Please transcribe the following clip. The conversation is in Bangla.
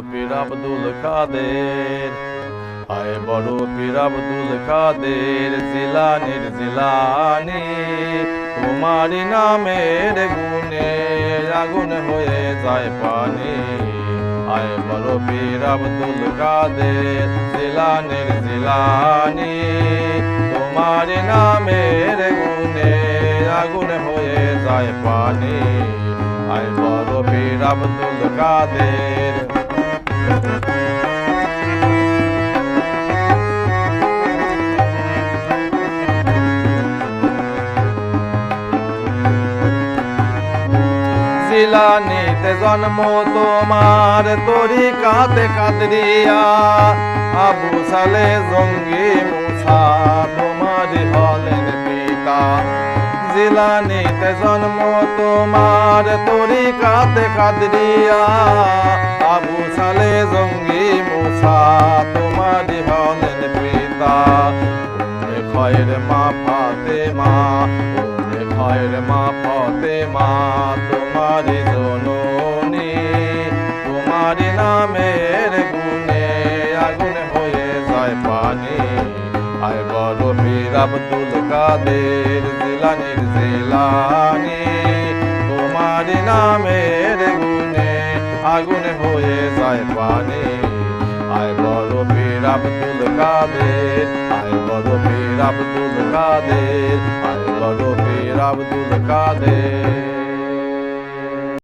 পীর আব্দুল কাদের। আয় বড় পীর আব্দুল কাদের, জিলানির জিলানি। তোমারি নামের গুণে আগুন হয়ে যায় পানি। আয় বড় পীর আব্দুল কাদের, জিলানির জিলানি। তোমার নামের গুণে আগুন হয়ে যায় পানি। আয় বড় পীর আব্দুল কাদের। জিলানিতে জন্ম তোমার তরিকাতে কাদরিয়া আবু সালে জঙ্গি মুসা তোমার হলেন পিতা। জিলানিতে জন্ম তোমার তরিকাতে কাদরিয়া আবু সালে জঙ্গি মুসা, তোমার হলেন পিতা। খয়ের মা ফাতেমা, উম্মে খয়ের মা ফাতেমা তোমারি জননী তোমারি নামের গুণে আগুন হয়ে যায় পানি। আয় বড় পীর আব্দুল কাদের, জিলানির জিলানি তোমারি নামের আগুন হয়ে যায় পানি। আয় বড় পীর আব্দুল কাদের আয় বড় পীর আব্দুল কাদের আয় বড় পীর আব্দুল কাদের